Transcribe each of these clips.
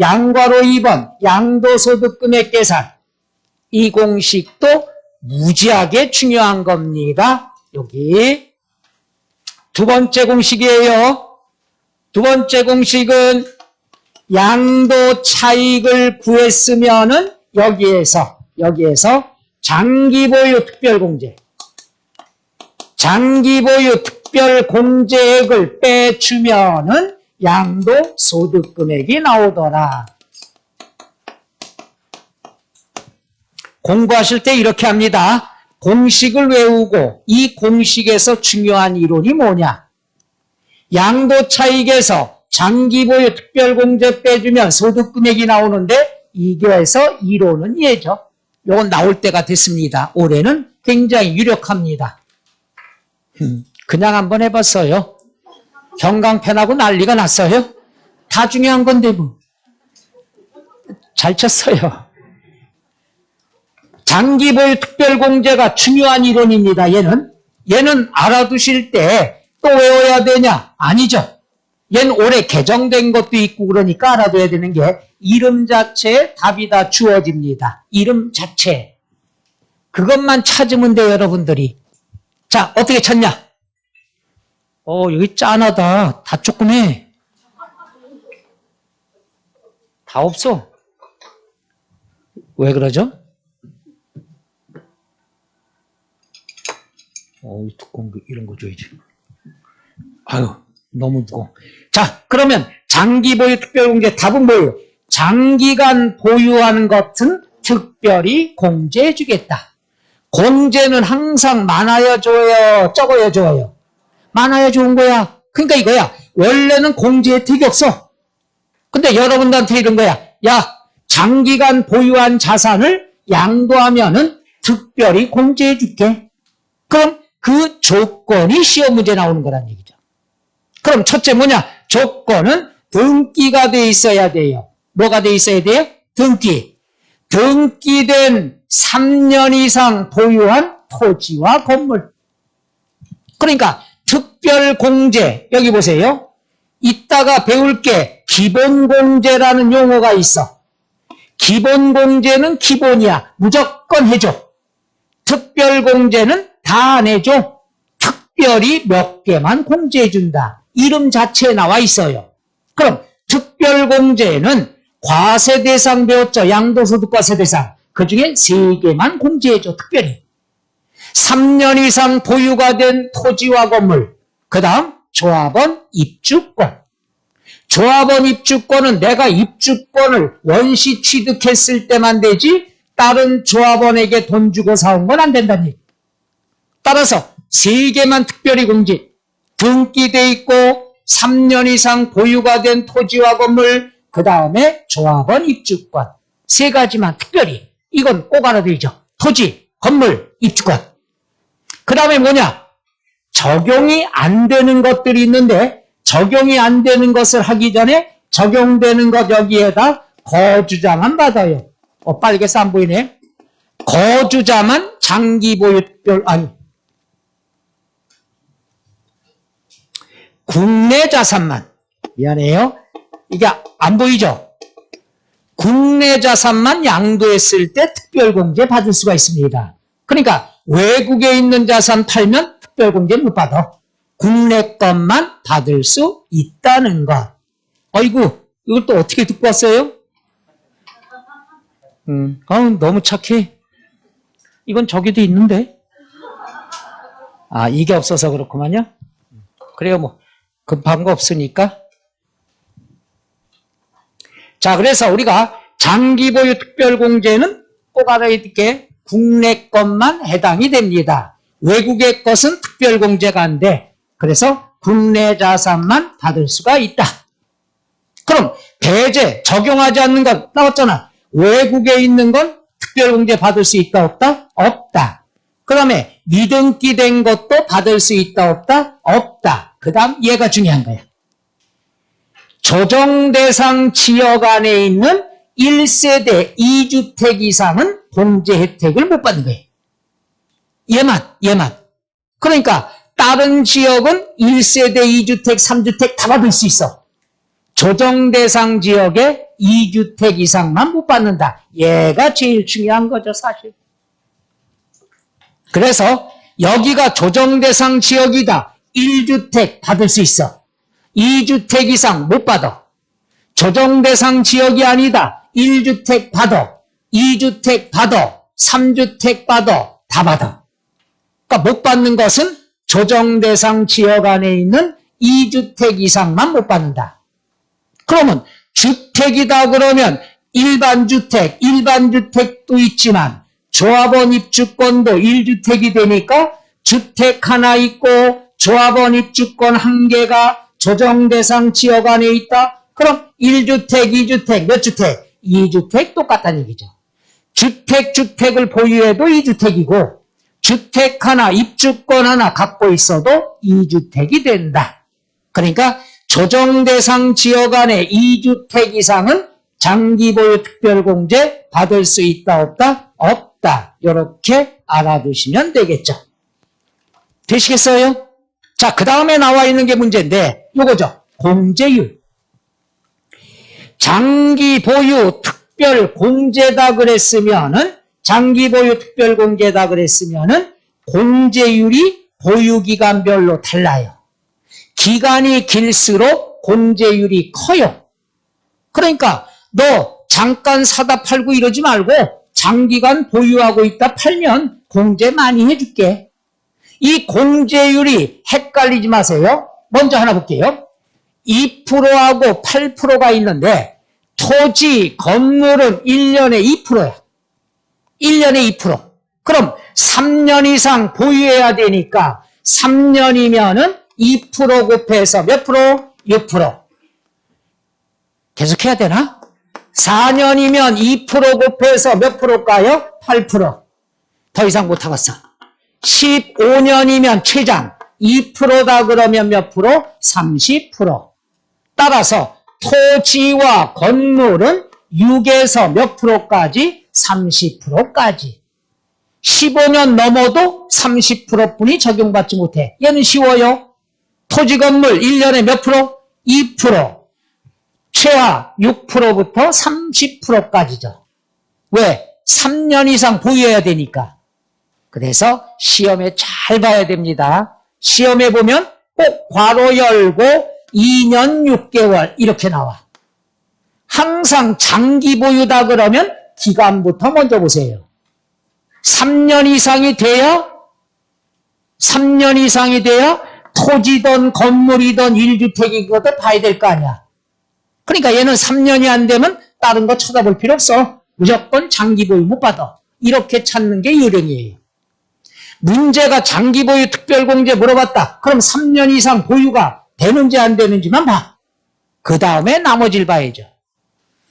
양괄호 2번 양도소득금액 계산 이 공식도 무지하게 중요한 겁니다. 여기 두 번째 공식이에요. 두 번째 공식은 양도 차익을 구했으면은 여기에서 여기에서 장기보유 특별공제 장기보유 특별공제액을 빼주면은 양도 소득 금액이 나오더라. 공부하실 때 이렇게 합니다. 공식을 외우고 이 공식에서 중요한 이론이 뭐냐? 양도 차익에서 장기보유 특별공제 빼주면 소득금액이 나오는데 이거에서 이론은 예죠. 요건 나올 때가 됐습니다. 올해는 굉장히 유력합니다. 음, 그냥 한번 해봤어요. 경강편하고 난리가 났어요. 다 중요한 건데 뭐. 잘 쳤어요. 장기보유 특별공제가 중요한 이론입니다. 얘는. 얘는 알아두실 때 또 외워야 되냐? 아니죠. 얘는 올해 개정된 것도 있고 그러니까 알아둬야 되는 게 이름 자체에 답이 다 주어집니다. 이름 자체. 그것만 찾으면 돼요, 여러분들이. 자, 어떻게 찾냐? 어, 여기 짠하다. 다 조그매. 다 없어. 왜 그러죠? 어, 이 두꺼운 거, 이런 거 줘야지. 아유, 너무 무거워. 자, 그러면 장기 보유 특별 공제 답은 뭐예요? 장기간 보유하는 것은 특별히 공제해 주겠다. 공제는 항상 많아야 좋아요, 적어야 좋아요. 많아야 좋은 거야. 그러니까 이거야. 원래는 공제 혜택이 없어. 근데 여러분들한테 이런 거야. 야, 장기간 보유한 자산을 양도하면은 특별히 공제해 줄게. 그럼 그 조건이 시험 문제 나오는 거란 얘기죠. 그럼 첫째 뭐냐? 조건은 등기가 돼 있어야 돼요. 뭐가 돼 있어야 돼요? 등기. 등기된 3년 이상 보유한 토지와 건물. 그러니까 특별 공제, 여기 보세요. 이따가 배울 게 기본 공제라는 용어가 있어. 기본 공제는 기본이야. 무조건 해줘. 특별 공제는 다 안 해줘. 특별히 몇 개만 공제해준다. 이름 자체에 나와 있어요. 그럼 특별 공제는 과세 대상 배웠죠. 양도소득 과세 대상. 그 중에 세 개만 공제해줘. 특별히. 3년 이상 보유가 된 토지와 건물. 그 다음 조합원 입주권. 조합원 입주권은 내가 입주권을 원시 취득했을 때만 되지 다른 조합원에게 돈 주고 사온 건안 얘기. 따라서 세 개만 특별히 공제. 등기돼 있고 3년 이상 보유가 된 토지와 건물, 그 다음에 조합원 입주권. 세 가지만 특별히. 이건 꼭 알아두죠. 토지, 건물, 입주권. 그 다음에 뭐냐? 적용이 안 되는 것들이 있는데 적용이 안 되는 것을 하기 전에 적용되는 것 여기에다 거주자만 받아요. 어, 빨개서 안 보이네. 거주자만 장기 보유별, 아니, 국내 자산만. 미안해요. 이게 안 보이죠? 국내 자산만 양도했을 때 특별공제 받을 수가 있습니다. 그러니까 외국에 있는 자산 팔면 특별공제 못 받아. 국내 것만 받을 수 있다는 것. 어이구, 이걸 또 어떻게 듣고 왔어요? 음, 어, 너무 착해. 이건 저기도 있는데. 아, 이게 없어서 그렇구만요. 그래요, 뭐. 급한 거 없으니까. 자, 그래서 우리가 장기보유 특별공제는 꼭 알아야 될게 국내 것만 해당이 됩니다. 외국의 것은 특별공제가 안 돼. 그래서 국내 자산만 받을 수가 있다. 그럼 배제 적용하지 않는 것 나왔잖아. 외국에 있는 건 특별공제 받을 수 있다 없다? 없다. 그 다음에 미등기 된 것도 받을 수 있다 없다? 없다. 그 다음 얘가 중요한 거야. 조정 대상 지역 안에 있는 1세대 2주택 이상은 공제 혜택을 못 받는 거예요. 얘만, 얘만. 그러니까 다른 지역은 1세대 2주택, 3주택 다 받을 수 있어. 조정 대상 지역에 2주택 이상만 못 받는다. 얘가 제일 중요한 거죠, 사실. 그래서 여기가 조정 대상 지역이다. 1주택 받을 수 있어. 2주택 이상 못 받아. 조정 대상 지역이 아니다. 1주택 받아. 2주택 받아. 3주택 받아. 다 받아. 그러니까 못 받는 것은 조정 대상 지역 안에 있는 2주택 이상만 못 받는다. 그러면 주택이다 그러면 일반 주택, 일반 주택도 있지만 조합원 입주권도 1주택이 되니까 주택 하나 있고 조합원 입주권 한 개가 조정 대상 지역 안에 있다. 그럼 1주택, 2주택, 몇 주택? 2주택 똑같다는 얘기죠. 주택, 주택을 보유해도 2주택이고 주택 하나, 입주권 하나 갖고 있어도 2주택이 된다. 그러니까 조정 대상 지역 안에 2주택 이상은 장기 보유 특별공제 받을 수 있다 없다? 없다. 이렇게 알아두시면 되겠죠. 되시겠어요? 자, 그 다음에 나와 있는 게 문제인데 요거죠. 공제율. 장기 보유 특별 공제다 그랬으면은 장기 보유 특별 공제다 그랬으면은 공제율이 보유 기간별로 달라요. 기간이 길수록 공제율이 커요. 그러니까 너 잠깐 사다 팔고 이러지 말고 장기간 보유하고 있다 팔면 공제 많이 해줄게. 이 공제율이 헷갈리지 마세요. 먼저 하나 볼게요. 2%하고 8%가 있는데 토지, 건물은 1년에 2%야. 1년에 2%. 그럼 3년 이상 보유해야 되니까 3년이면은 2% 곱해서 몇 프로? 6%. 계속 해야 되나? 4년이면 2% 곱해서 몇 프로일까요? 8%. 더 이상 못하겠어. 15년이면 최장 2%다 그러면 몇 프로? 30%. 따라서 토지와 건물은 6에서 몇 프로까지? 30%까지. 15년 넘어도 30%뿐이 적용받지 못해. 얘는 쉬워요. 토지 건물 1년에 몇 프로? 2%. 최하 6%부터 30%까지죠. 왜? 3년 이상 보유해야 되니까. 그래서 시험에 잘 봐야 됩니다. 시험에 보면 꼭 괄호 열고 2년 6개월 이렇게 나와. 항상 장기 보유다 그러면 기간부터 먼저 보세요. 3년 이상이 돼야 3년 이상이 돼야 토지든 건물이든 1주택이거든 봐야 될 거 아니야. 그러니까 얘는 3년이 안 되면 다른 거 쳐다볼 필요 없어. 무조건 장기 보유 못 받아. 이렇게 찾는 게 요령이에요. 문제가 장기 보유 특별공제 물어봤다. 그럼 3년 이상 보유가 되는지 안 되는지만 봐. 그 다음에 나머지를 봐야죠.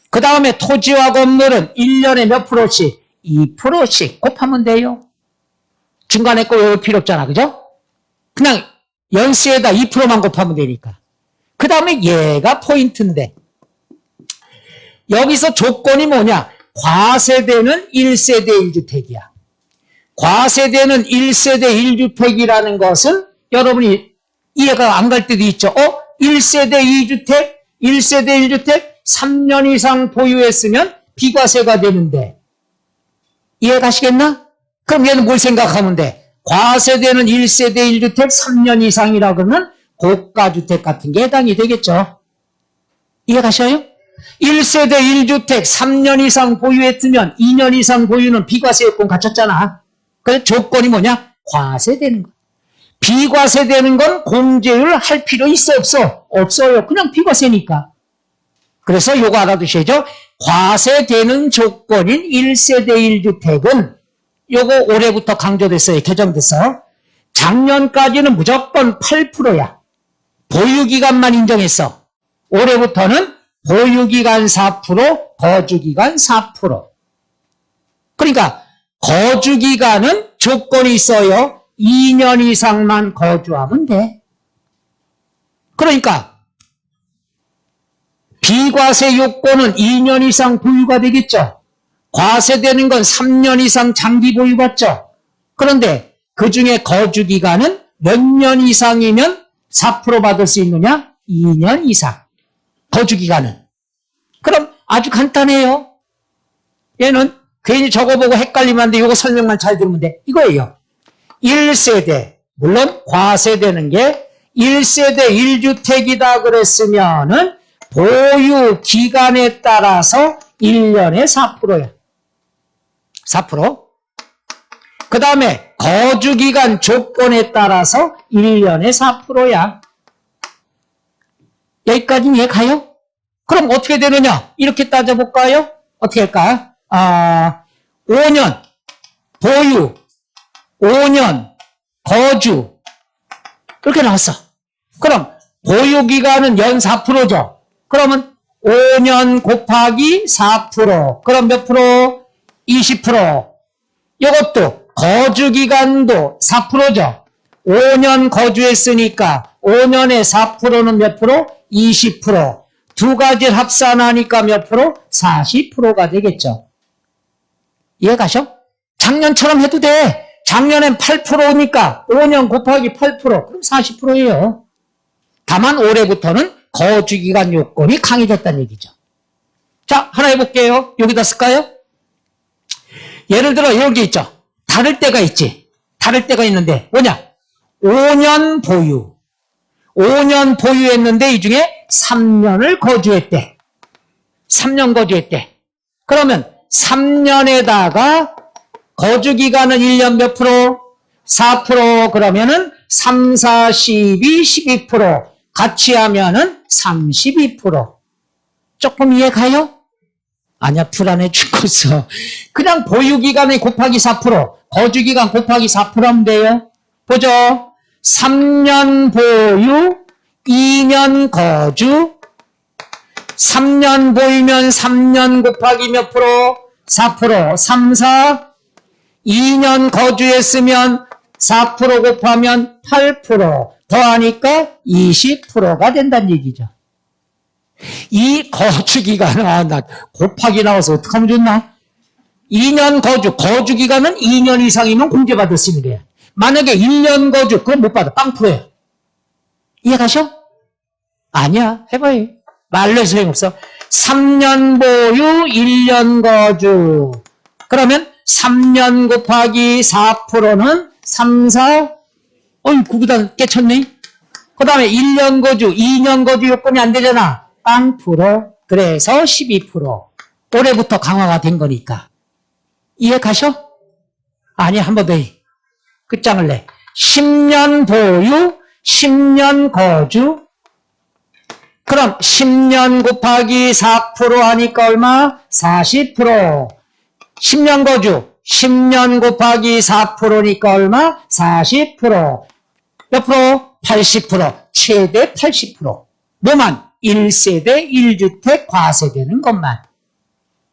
그 다음에 토지와 건물은 1년에 몇 프로씩? 2%씩 곱하면 돼요. 중간에 거 외울 필요 없잖아. 그죠? 그냥 연수에다 2%만 곱하면 되니까. 그 다음에 얘가 포인트인데. 여기서 조건이 뭐냐? 과세대는 1세대 1주택이야. 과세대는 1세대 1주택이라는 것은 여러분이 이해가 안 갈 때도 있죠. 어? 1세대 2주택, 1세대 1주택 3년 이상 보유했으면 비과세가 되는데 이해 가시겠나? 그럼 얘는 뭘 생각하면 돼? 과세대는 1세대 1주택 3년 이상이라 그러면 고가주택 같은 게 해당이 되겠죠. 이해 가셔요? 1세대 1주택 3년 이상 보유했으면 2년 이상 보유는 비과세요건 갖췄잖아. 그 조건이 뭐냐? 과세되는 거. 비과세 되는 건 공제율 할 필요 있어 없어? 없어요. 그냥 비과세니까. 그래서 요거 알아두셔야죠. 과세되는 조건인 1세대 1주택은 요거 올해부터 강조됐어요. 개정됐어. 작년까지는 무조건 8%야. 보유기간만 인정했어. 올해부터는 보유기간 4%, 거주기간 4%. 그러니까 거주기간은 조건이 있어요. 2년 이상만 거주하면 돼. 그러니까 비과세 요건은 2년 이상 보유가 되겠죠. 과세되는 건 3년 이상 장기 보유 받죠. 그런데 그 중에 거주 기간은 몇 년 이상이면 4% 받을 수 있느냐? 2년 이상. 거주 기간은. 그럼 아주 간단해요. 얘는 괜히 적어보고 헷갈리면 안 돼. 이거 설명만 잘 들으면 돼. 이거예요. 1세대. 물론 과세되는 게 1세대 1주택이다 그랬으면은 보유 기간에 따라서 1년에 4%야. 4%. 그 다음에 거주기간 조건에 따라서 1년에 4%야. 여기까지 이해 가요? 그럼 어떻게 되느냐? 이렇게 따져볼까요? 어떻게 할까? 아, 5년 보유, 5년 거주 이렇게 나왔어. 그럼 보유기간은 연 4%죠. 그러면 5년 곱하기 4% 그럼 몇 프로? 20% 이것도 거주기간도 4%죠. 5년 거주했으니까 5년에 4%는 몇 프로? 20%. 두 가지를 합산하니까 몇 프로? 40%가 되겠죠. 이해 가셔? 작년처럼 해도 돼. 작년엔 8%니까 5년 곱하기 8% 그럼 40%예요. 다만 올해부터는 거주기간 요건이 강해졌다는 얘기죠. 자, 하나 해볼게요. 여기다 쓸까요? 예를 들어 여기 있죠. 다를 때가 있지. 다를 때가 있는데 뭐냐? 5년 보유. 5년 보유했는데 이 중에 3년을 거주했대. 3년 거주했대. 그러면 3년에다가 거주 기간은 1년 몇 프로? 4% 그러면은 3, 4, 12, 12% 같이 하면은 32% 조금 이해 가요? 아니야 불안해 죽겠어. 그냥 보유기간에 곱하기 4% 거주기간 곱하기 4% 하면 돼요. 보죠. 3년 보유 2년 거주 3년 보이면 3년 곱하기 몇 프로? 4% 3, 4 2년 거주했으면 4% 곱하면 8% 더하니까 20%가 된다는 얘기죠. 이 거주기간은 아, 나 곱하기 나와서 어떡하면 좋나? 2년 거주, 거주기간은 2년 이상이면 있는 거야. 만약에 1년 거주, 그건 못 받아. 빵프로야. 이해가셔? 아니야. 해봐요. 말로 소용없어. 3년 보유, 1년 거주. 그러면 3년 곱하기 4%는 3, 4, 어이, 구구단 깨쳤네? 그 다음에 1년 거주, 2년 거주 요건이 안 되잖아. 빵 프로. 그래서 12%. 올해부터 강화가 된 거니까. 이해 가셔? 아니, 한 번 더 해. 끝장을 내. 10년 보유, 10년 거주. 그럼 10년 곱하기 4% 하니까 얼마? 40%. 10년 거주, 10년 곱하기 4%니까 얼마? 40%. 몇 프로? 80%. 최대 80%. 뭐만? 1세대 1주택 과세되는 것만.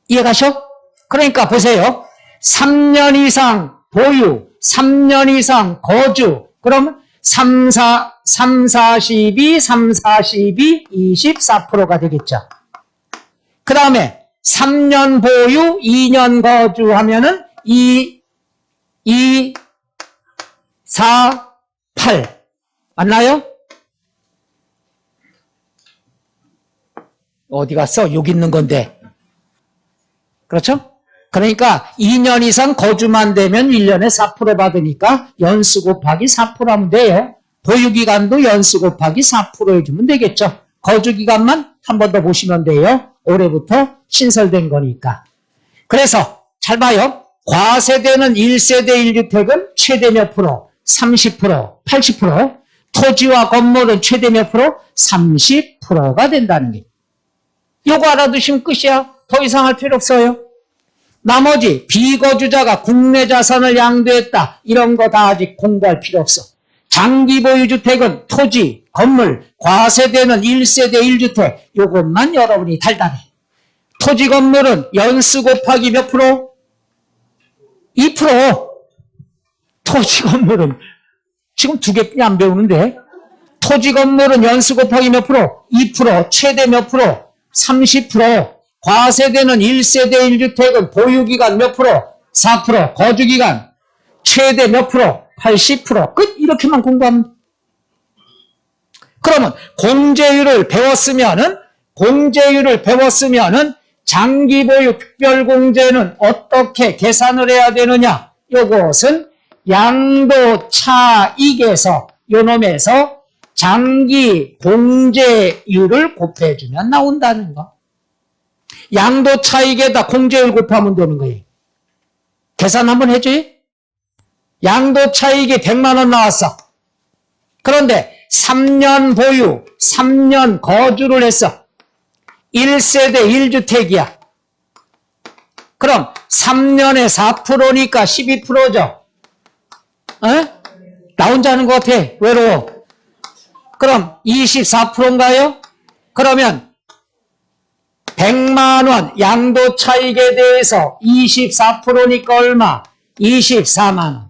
이해가셔? 그러니까 보세요. 3년 이상 보유, 3년 이상 거주. 그럼 3, 4, 3, 42, 3, 42, 24%가 되겠죠. 그 다음에 3년 보유, 2년 거주 하면은 2, 2, 4, 8. 맞나요? 어디 갔어? 여기 있는 건데. 그렇죠? 그러니까 2년 이상 거주만 되면 1년에 4% 받으니까 연수 곱하기 4% 하면 돼요. 보유기간도 연수 곱하기 4% 해주면 되겠죠. 거주 기간만 한 번 더 보시면 돼요. 올해부터 신설된 거니까. 그래서 잘 봐요. 과세되는 1세대 1주택은 최대 몇 프로? 30%, 80%. 토지와 건물은 최대 몇 프로? 30%가 된다는 게. 요거 알아두시면 끝이야. 더 이상 할 필요 없어요. 나머지 비거주자가 국내 자산을 양도했다. 이런 거 다 아직 공부할 필요 없어. 장기 보유주택은 토지, 건물, 과세되는 1세대 1주택 요것만 여러분이 달달해. 토지 건물은 연수 곱하기 몇 프로? 2%. 토지 건물은 지금 두 개뿐이 안 배우는데 토지 건물은 연수 곱하기 몇 프로? 2%. 최대 몇 프로? 30%. 과세되는 1세대 1주택은 보유기간 몇 프로? 4%. 거주기간 최대 몇 프로? 80%. 끝. 이렇게만 공부하면. 그러면 공제율을 배웠으면은 공제율을 배웠으면은 장기보유 특별공제는 어떻게 계산을 해야 되느냐? 요것은 양도 차익에서 요놈에서 장기 공제율을 곱해주면 나온다는 거. 양도 차익에다 공제율 곱하면 되는 거예요. 계산 한번 해줘요. 양도 차익이 100만 원 나왔어. 그런데 3년 보유, 3년 거주를 했어. 1세대 1주택이야. 그럼 3년에 4%니까 12%죠. 어? 나 혼자 하는 것 같아. 외로워. 그럼 24%인가요? 그러면 100만 원 양도 차익에 대해서 24%니까 얼마? 24만 원.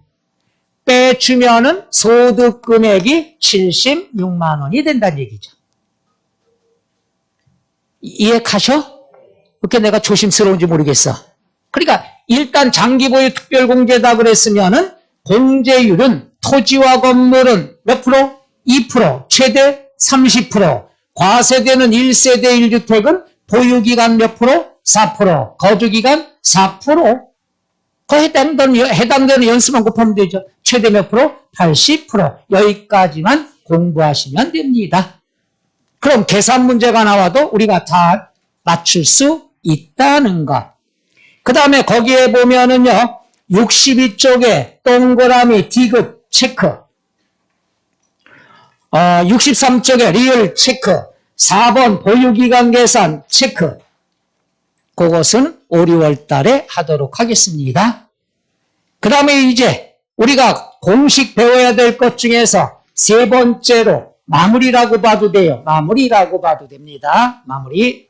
빼주면은 소득 금액이 76만 원이 된다는 얘기죠. 이- 이해 가셔? 그렇게 내가 조심스러운지 모르겠어. 그러니까 일단 장기보유 특별공제다 그랬으면은 공제율은 토지와 건물은 몇 프로? 2%, 최대 30%, 과세되는 1세대 1주택은 보유기간 몇 프로? 4%, 거주기간 4%. 그 해당되는, 해당되는 연수만 곱하면 되죠. 최대 몇 프로? 80%. 여기까지만 공부하시면 됩니다. 그럼 계산 문제가 나와도 우리가 다 맞출 수 있다는 것. 그 다음에 거기에 보면은요, 62쪽에 동그라미 디귿 체크, 어, 63쪽에 리얼 체크, 4번 보유기간 계산 체크. 그것은 5, 6월 달에 하도록 하겠습니다. 그 다음에 이제 우리가 공식 배워야 될 것 중에서 세 번째로 마무리라고 봐도 돼요. 마무리라고 봐도 됩니다. 마무리.